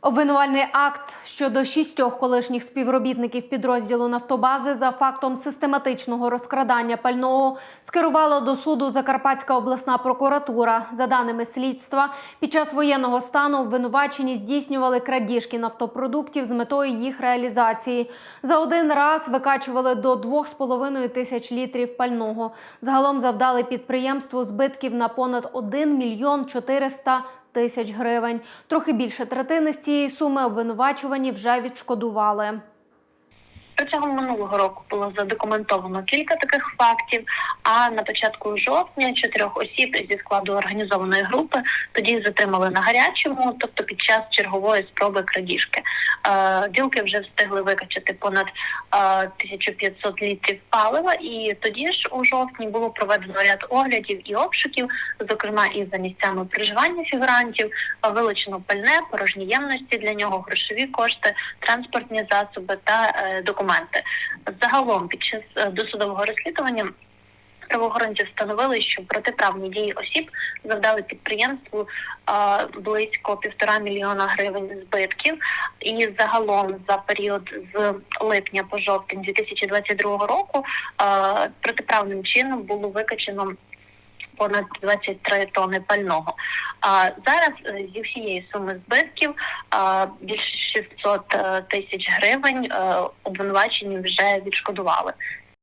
Обвинувальний акт щодо шістьох колишніх співробітників підрозділу Нафтобази за фактом систематичного розкрадання пального скерувала до суду Закарпатська обласна прокуратура. За даними слідства, під час воєнного стану обвинувачені здійснювали крадіжки нафтопродуктів з метою їх реалізації. За один раз викачували до 2,5 тисяч літрів пального. Загалом завдали підприємству збитків на понад 1 мільйон 400 тисяч гривень. Трохи більше третини з цієї суми обвинувачувані вже відшкодували. Протягом минулого року було задокументовано кілька таких фактів. А на початку жовтня чотирьох осіб зі складу організованої групи тоді затримали на гарячому, тобто під час чергової спроби крадіжки. Е, Ділки вже встигли викачати понад е, 1500 літрів палива, і тоді ж у жовтні було проведено ряд оглядів і обшуків, зокрема і за місцями проживання фігурантів, е, вилучено пальне, порожні ємності для нього, грошові кошти, транспортні засоби та е, документи. Загалом під час е, досудового розслідування правоохоронці встановили, що протиправні дії осіб завдали підприємству е, близько півтора мільйона гривень збитків. І загалом за період з липня по жовтень 2022 року е, протиправним чином було викачено понад 23 тони пального. А зараз зі всієї суми збитків а, більше 600 е, тисяч гривень е, обвинувачені вже відшкодували.